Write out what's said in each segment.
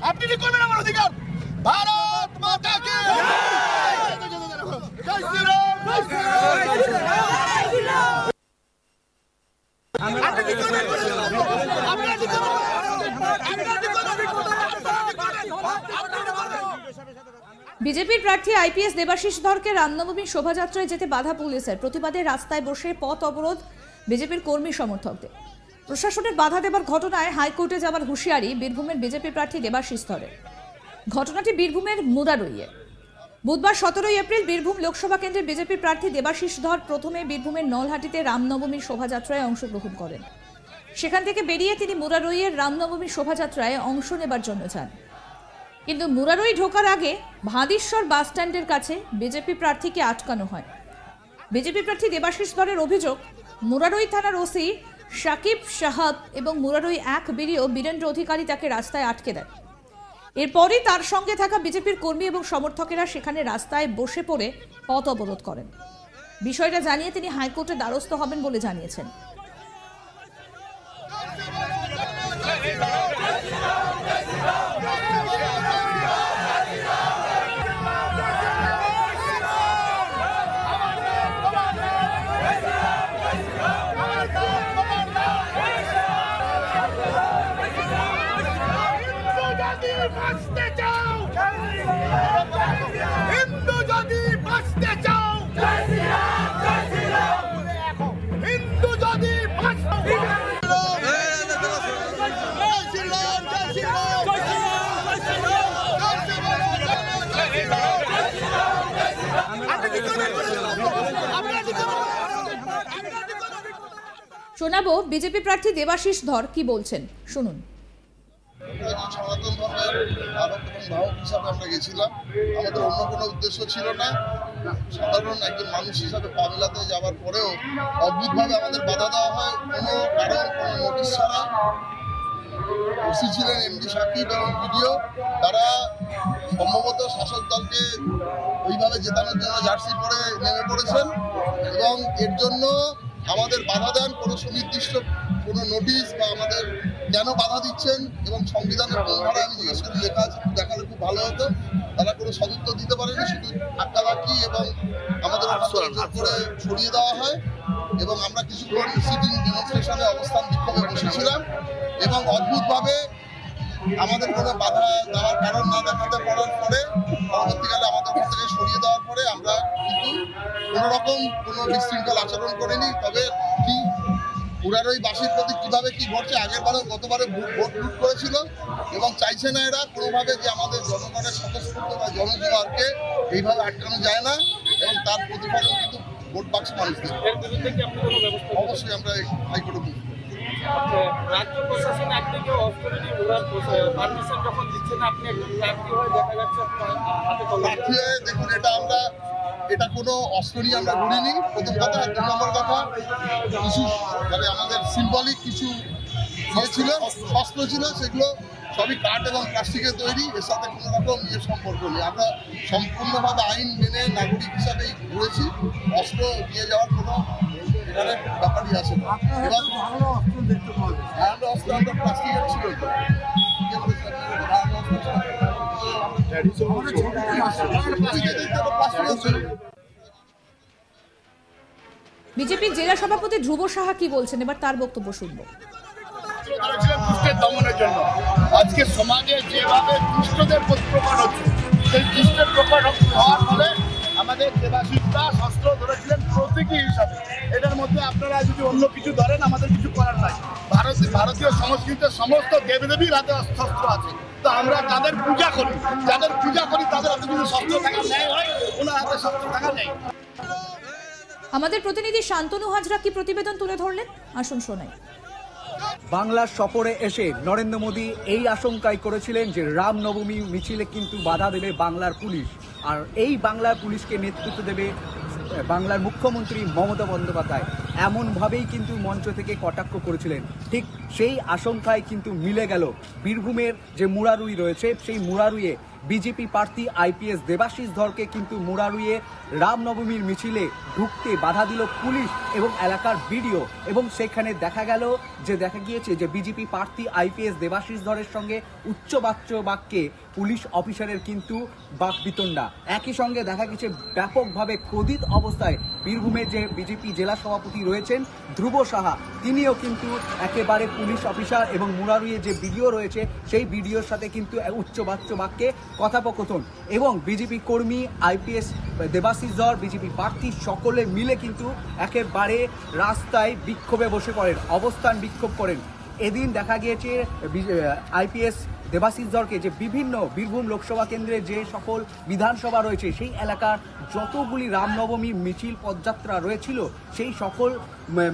আপনি করবেন? আমার অধিকার। ভারত মাতা কি জয় শ্রীরাম জয় শ্রীরাম আপনি কি করবেন আপনি কি করবেন বিজেপির প্রার্থী আইপিএস দেবাশিস ধরকে রামনবমী শোভাযাত্রায় যেতে বাধা পুলিশের প্রতিবাদে রাস্তায় বসে পথ অবরোধ বিজেপির কর্মী সমর্থকদের। প্রশাসনের বাধা দেবার ঘটনায় হাইকোর্টে যাবার হুঁশিয়ারি বীরভূমের বিজেপি প্রার্থী দেবাশিস ধরের। ঘটনাটি বীরভূমের মুরারইয়ে বুধবার সতেরোই এপ্রিল বীরভূম লোকসভা কেন্দ্রের বিজেপি প্রার্থী দেবাশিস ধর প্রথমে বীরভূমের নলহাটিতে রামনবমীর শোভাযাত্রায় অংশগ্রহণ করেন। সেখান থেকে বেরিয়ে তিনি মুরারইয়ের রামনবমীর শোভাযাত্রায় অংশ নেবার জন্য যান। কিন্তু মুরারই ঢোকার আগে ভাদিশ্বর বাস স্ট্যান্ডের কাছে বিজেপি প্রার্থীকে আটকানো হয়। বিজেপি প্রার্থী দেবাশিস ধরের অভিযোগ, মুরারই থানার ওসি সাকিব সাহাব এবং মুরারই এক বিডিও বীরেন্দ্র অধিকারী তাকে রাস্তায় আটকে দেন এরপরই তার সঙ্গে থাকা বিজেপির কর্মী এবং সমর্থকেরা সেখানে রাস্তায় বসে পড়ে পথ অবরোধ করেন। বিষয়টা জানিয়ে তিনি হাইকোর্টে দ্বারস্থ হবেন বলে জানিয়েছেন। শোনাবো বিজেপি প্রার্থী দেবাশিস ধর কি বলছেন? শুনুন। সনাতন ধর্মের বাহক হিসাবে আমরা গেছিলাম আমাদের অন্য কোনো উদ্দেশ্য ছিল না সাধারণ একজন মানুষ হিসাবে পাবলাতে যাওয়ার পরেও অদ্ভুতভাবে আমাদের বাধা দেওয়া হয় কোনো কারণ কোনো নোটিশ ছাড়া ওসি ছিলেন এমডি সাকিব এবং ভিডিও তারা সম্ভবত শাসক দলকে ওইভাবে জেতানোর জন্য জার্সি পরে নেমে পড়েছেন এবং এর জন্য আমাদের বাধা দেন কোনো সুনির্দিষ্ট কোনো নোটিশ বা আমাদের কেন বাধা দিচ্ছেন এবং সংবিধানের কোন ধারায় আমি জিজ্ঞেস করি লেখা আছে দেখালে খুব ভালো হতো। তারা কোনো সদুত্তর দিতে পারেনি শুধু ধাক্কাধাক্কি এবং আমাদের করে সরিয়ে দেওয়া হয় এবং আমরা কিছুক্ষণ সিটিং ডেমনস্ট্রেশনে অবস্থান বিক্ষোভে বসেছিলাম এবং অদ্ভুতভাবে আমাদের কোনো বাধা দেওয়ার কারণ না দেখাতে পারার পরে পরবর্তীকালে কোনো রকম কোনো বিশৃঙ্খল আচরণ করিনি তবে কি পুরারই বাসীর প্রতি কীভাবে কি ঘটছে আগের বারে গতবারে ভোট লুট করেছিল এবং চাইছে না এরা কোনোভাবে যে আমাদের জনগণের স্বতঃস্ফূর্ত বা জনজীবনকে এইভাবে আটকানো যায় না এবং তার প্রতিফলন কিন্তু ভোট বাক্স মানুষ দেবে। এর বিরুদ্ধে কি আপনি কোনো ব্যবস্থা নেবেন? অবশ্যই আমরা হাইকোর্টে বুঝব আচ্ছা, রাজ্য প্রশাসন একদিকে পারমিশন যখন দিচ্ছে না আপনি একজন প্রার্থী হয়ে দেখা যাচ্ছে আপনার হাতে কলমে প্রার্থী হয়ে দেখুন এটা আমরা এটা কোনো অস্ত্র নিয়ে আমরা ঘুরিনি প্রথম কথা দু নম্বর কথা কিছু মানে আমাদের সিম্বলিক কিছু ইয়ে ছিল অস্ত্র ছিল সেগুলো সবই কাঠ এবং প্লাস্টিকের তৈরি। এর সাথে কোনো রকম ইয়ে সম্পর্ক নেই। আমরা সম্পূর্ণভাবে আইন মেনে নাগরিক হিসাবেই ঘুরেছি অস্ত্র নিয়ে যাওয়ার কোনো এখানে ব্যাপারই আছে না। এবার ধারালো অস্ত্র আমরা প্লাস্টিকের ছিল। তো। বিজেপির জেলা সভাপতি ধ্রুব সাহা কি বলছেন? এবার তার বক্তব্য শুনব। দমনের জন্য। আজকে সমাজে যেভাবে দুষ্টদের হচ্ছে, সেই দুষ্টের হওয়ার ফলে আমাদের দেবাশিসরা শস্ত্র ধরেছিলেন প্রতীকী হিসাবে। এটার মধ্যে আপনারা যদি অন্য কিছু ধরেন, আমাদের কিছু করার নাই। ভারত ভারতীয় সংস্কৃতির সমস্ত দেবদেবীর হাতে শস্ত্র আছে। তো আমরা যাদের পূজা করি। যাদের পূজা করি তাদের হাতে যদি শস্ত্র থাকা ন্যায় হয় ওনার হাতে শস্ত্র থাকা নেই। আমাদের প্রতিনিধি শান্তনু হাজরা কি প্রতিবেদন তুলে ধরলেন? আসুন শোনাই। বাংলার সফরে এসে নরেন্দ্র মোদী এই আশঙ্কাই করেছিলেন যে রামনবমী মিছিলে কিন্তু বাধা দেবে বাংলার পুলিশ। আর এই বাংলার পুলিশকে নেতৃত্ব দেবে বাংলার মুখ্যমন্ত্রী মমতা বন্দ্যোপাধ্যায়। এমনভাবেই কিন্তু মঞ্চ থেকে কটাক্ষ করেছিলেন ঠিক সেই আশঙ্কায় কিন্তু মিলে গেল বীরভূমের যে মুরারুই রয়েছে, সেই মুরারুইয়ে বিজেপি প্রার্থী আইপিএস দেবাশিস ধরকে কিন্তু মুরারুইয়ে রামনবমীর মিছিলে ঢুকতে বাধা দিল পুলিশ এবং এলাকার ভিডিও এবং সেখানে দেখা গেল যে, দেখা গিয়েছে যে বিজেপি প্রার্থী আইপিএস দেবাশিস ধরের সঙ্গে উচ্চবাচ্য বাক্যে পুলিশ অফিসারের কিন্তু বাকবিতণ্ডা। একই সঙ্গে দেখা গেছে ব্যাপকভাবে ক্রোধিত অবস্থায় বীরভূমের যে বিজেপি জেলা সভাপতি রয়েছেন ধ্রুব সাহা, তিনিও কিন্তু একেবারে পুলিশ অফিসার এবং মুরারুয়ে যে ভিডিও রয়েছে, সেই ভিডিওর সাথে কিন্তু উচ্চবাচ্য বাক্যে কথোপকথন এবং বিজেপি কর্মী, আইপিএস দেবাশিস ধর, বিজেপি প্রার্থী সকলে মিলে কিন্তু একেবারে রাস্তায় বিক্ষোভে বসে পড়েন, অবস্থান বিক্ষোভ করেন। এদিন দেখা গিয়েছে আইপিএস দেবাশিস ধরকে যে বিভিন্ন বীরভূম লোকসভা কেন্দ্রে যে সকল বিধানসভা রয়েছে, সেই এলাকার যতগুলি রামনবমী মিছিল পদযাত্রা রয়েছিল, সেই সকল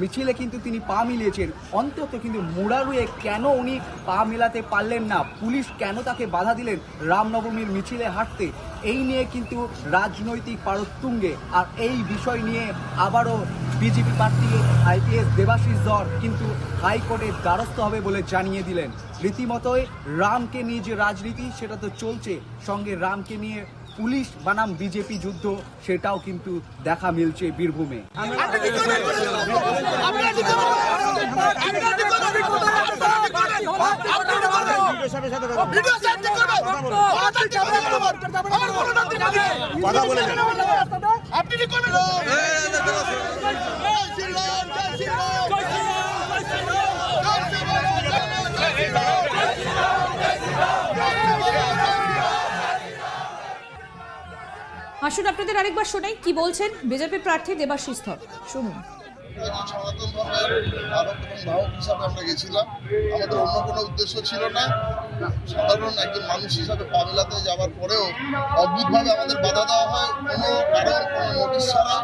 মিছিলে কিন্তু তিনি পা মিলিয়েছেন। অন্তত কিন্তু মুরারুয়ে কেন উনি পা মেলাতে পারলেন না? পুলিশ কেন তাকে বাধা দিলেন রামনবমীর মিছিলে হাঁটতে? এই নিয়ে কিন্তু রাজনৈতিক পারতুঙ্গে আর এই বিষয় নিয়ে আবারও বিজেপি প্রার্থী আইপিএস দেবাশিস ধর কিন্তু হাইকোর্টের দ্বারস্থ হবে বলে জানিয়ে দিলেন। রীতিমতোই রামকে নিয়ে যে রাজনীতি, সেটা তো চলছে। সঙ্গে রামকে নিয়ে পুলিশ বানাম বিজেপি যুদ্ধ সেটাও কিন্তু দেখা মিলছে বীরভূমে। আপনি আসুন, আপনাদের আরেকবার শোনাই, কি বলছেন? বিজেপি প্রার্থী দেবাশিস ধর, শুনুন। সনাতন ধর্মের আলোক এবং হিসাবে আমরা গেছিলাম। আমাদের অন্য কোনো উদ্দেশ্য ছিল না। সাধারণ একজন মানুষ হিসাবে পা যাওয়ার পরেও অদ্ভুতভাবে আমাদের বাধা দেওয়া হয়। কোনো কারণ, কোনো নোটিশ ছাড়া।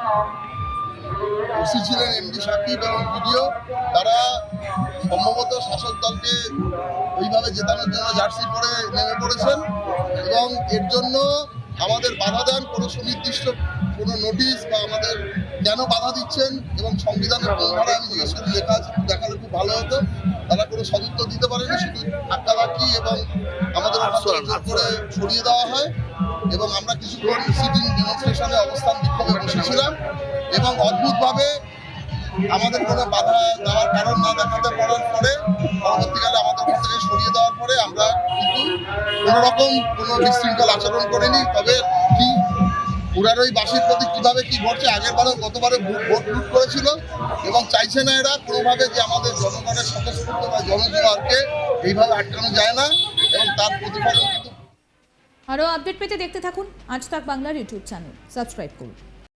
ওসি ছিলেন এমডি সাকিব এবং ভিডিও তারা সম্ভবত শাসক দলকে ওইভাবে জেতানোর জন্য জার্সি পরে নেমে পড়েছেন। এবং এর জন্য আমাদের বাধা দেন কোনো সুনির্দিষ্ট কোনো নোটিশ বা আমাদের কেন বাধা দিচ্ছেন এবং সংবিধানের কোন ধারা আমি জিজ্ঞেস করি লেখা আছে দেখালে খুব ভালো হতো। তারা কোনো সদুত্তর দিতে পারেনি শুধু ধাক্কাধাক্কি এবং আমাদের ওখান করে সরিয়ে দেওয়া হয় এবং আমরা কিছুক্ষণ সিটিং ডেমনস্ট্রেশনে অবস্থান বিক্ষোভে বসেছিলাম এবং অদ্ভুতভাবে আমাদের কোনো বাধা দেওয়ার কারণ না দেখাতে পারার পরে পরবর্তীকালে আমাদের ওখান থেকে সরিয়ে দেওয়ার পরে আমরা কিন্তু কোনোরকম কোনো বিশৃঙ্খল আচরণ করিনি। তবে কি ওই বাসীর প্রতি কীভাবে কি ঘটছে আগের বারও গতবারে ভোট লুট করেছিল এবং চাইছে না এরা কোনোভাবে যে আমাদের জনগণের স্বতঃস্ফূর্ত বা জনজোয়ারকে এইভাবে আটকানো যায় না এবং তার প্রতিফলন কিন্তু আরও আপডেট পেতে দেখতে থাকুন আজ তাক বাংলার ইউটিউব চ্যানেল। সাবস্ক্রাইব করুন।